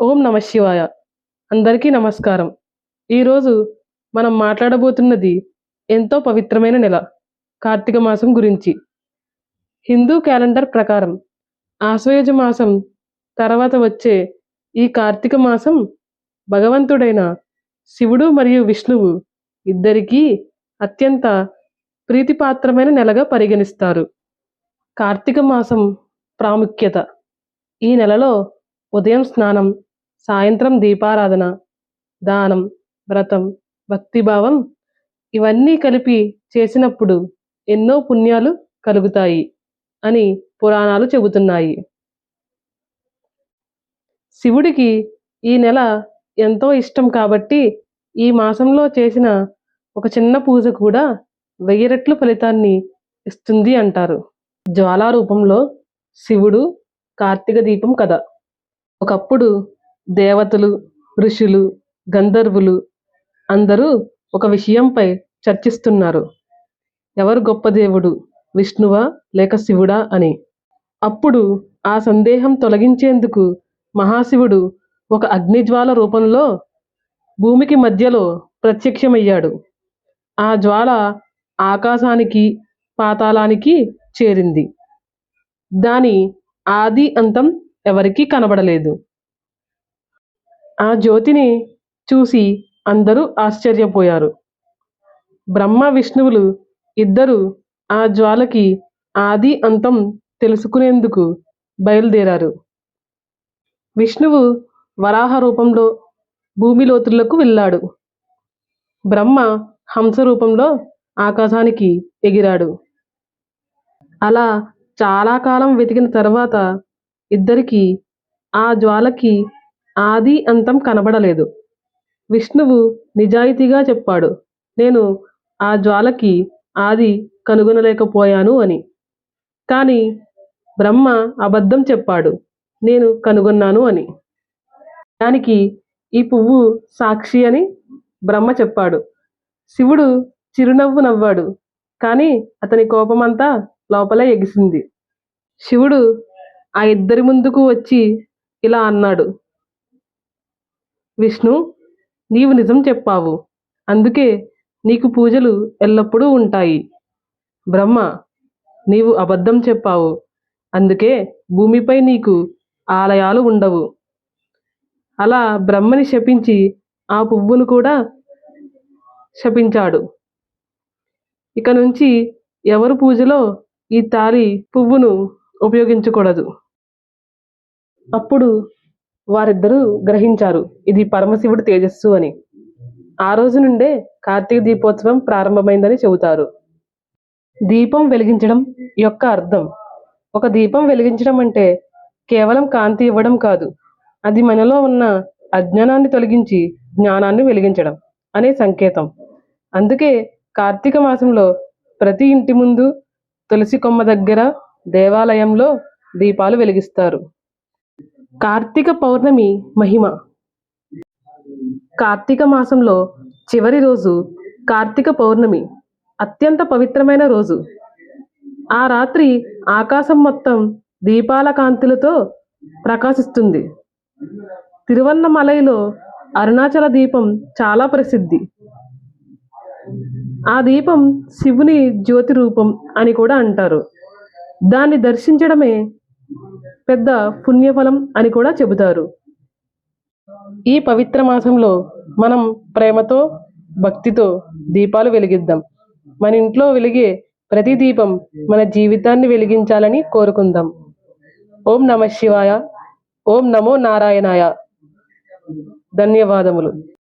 ఓం నమ శివాయ. అందరికీ నమస్కారం. ఈరోజు మనం మాట్లాడబోతున్నది ఎంతో పవిత్రమైన నెల కార్తీక మాసం గురించి. హిందూ క్యాలెండర్ ప్రకారం ఆశ్వయుజ మాసం తర్వాత వచ్చే ఈ కార్తీక మాసం భగవంతుడైన శివుడు మరియు విష్ణువు ఇద్దరికీ అత్యంత ప్రీతిపాత్రమైన నెలగా పరిగణిస్తారు. కార్తీక మాసం ప్రాముఖ్యత. ఈ నెలలో ఉదయం స్నానం సాయంత్రం దీపారాధన దానం వ్రతం భక్తిభావం ఇవన్నీ కలిపి చేసినప్పుడు ఎన్నో పుణ్యాలు కలుగుతాయి అని పురాణాలు చెబుతున్నాయి. శివుడికి ఈ నెల ఎంతో ఇష్టం కాబట్టి ఈ మాసంలో చేసిన ఒక చిన్న పూజ కూడా వెయ్యి రెట్లు ఫలితాన్ని ఇస్తుంది అంటారు. జ్వాలా రూపంలో శివుడు కార్తీక దీపం కథ. ఒకప్పుడు దేవతలు ఋషులు గంధర్వులు అందరూ ఒక విషయంపై చర్చిస్తున్నారు. ఎవరు గొప్ప దేవుడు? విష్ణువా? లేక శివుడా అని. అప్పుడు ఆ సందేహం తొలగించేందుకు మహాశివుడు ఒక అగ్నిజ్వాల రూపంలో భూమికి మధ్యలో ప్రత్యక్షమయ్యాడు. ఆ జ్వాల ఆకాశానికి పాతాళానికి చేరింది. దాని ఆది అంతం ఎవరికీ కనబడలేదు. ఆ జ్యోతిని చూసి అందరూ ఆశ్చర్యపోయారు. బ్రహ్మ విష్ణువులు ఇద్దరు ఆ జ్వాలకి ఆది అంతం తెలుసుకునేందుకు బయలుదేరారు. విష్ణువు వరాహ రూపంలో భూమి లోతులకు వెళ్ళాడు. బ్రహ్మ హంస రూపంలో ఆకాశానికి ఎగిరాడు. అలా చాలా కాలం వెతికిన తర్వాత ఇద్దరికి ఆ జ్వాలకి ఆది అంతం కనబడలేదు. విష్ణువు నిజాయితీగా చెప్పాడు నేను ఆ జ్వాలకి ఆది కనుగొనలేకపోయాను అని. కానీ బ్రహ్మ అబద్ధం చెప్పాడు నేను కనుగొన్నాను అని. దానికి ఈ పువ్వు సాక్షి అని బ్రహ్మ చెప్పాడు. శివుడు చిరునవ్వు నవ్వాడు కానీ అతని కోపమంతా లోపలే ఎగిసింది. శివుడు ఆ ఇద్దరి ముందుకు వచ్చి ఇలా అన్నాడు విష్ణు నీవు నిజం చెప్పావు. అందుకే నీకు పూజలు ఎల్లప్పుడూ ఉంటాయి. బ్రహ్మ నీవు అబద్ధం చెప్పావు. అందుకే భూమిపై నీకు ఆలయాలు ఉండవు. అలా బ్రహ్మని శపించి ఆ పువ్వును కూడా శపించాడు. ఇక నుంచి ఎవరు పూజలో ఈ తాలి పువ్వును ఉపయోగించకూడదు. అప్పుడు వారిద్దరూ గ్రహించారు ఇది పరమశివుడి తేజస్సు అని. ఆ రోజు నుండే కార్తీక దీపోత్సవం ప్రారంభమైందని చెబుతారు. దీపం వెలిగించడం యొక్క అర్థం. ఒక దీపం వెలిగించడం అంటే కేవలం కాంతి ఇవ్వడం కాదు అది మనలో ఉన్న అజ్ఞానాన్ని తొలగించి జ్ఞానాన్ని వెలిగించడం అనే సంకేతం. అందుకే కార్తీక మాసంలో ప్రతి ఇంటి ముందు తులసి కొమ్మ దగ్గర దేవాలయంలో దీపాలు వెలిగిస్తారు. కార్తీక పౌర్ణమి మహిమ. కార్తీక మాసంలో చివరి రోజు కార్తీక పౌర్ణమి. అత్యంత పవిత్రమైన రోజు. ఆ రాత్రి ఆకాశం మొత్తం దీపాల కాంతులతో ప్రకాశిస్తుంది. తిరువన్నమలైలో అరుణాచల దీపం చాలా ప్రసిద్ధి. ఆ దీపం శివుని జ్యోతి రూపం అని కూడా అంటారు. దాన్ని దర్శించడమే పెద్ద పుణ్యఫలం అని కూడా చెబుతారు. ఈ పవిత్ర మాసంలో మనం ప్రేమతో భక్తితో దీపాలు వెలిగిద్దాం. మన ఇంట్లో వెలిగే ప్రతి దీపం మన జీవితాన్ని వెలిగించాలని కోరుకుందాం. ఓం నమ శివాయ. ఓం నమో నారాయణాయ. ధన్యవాదములు.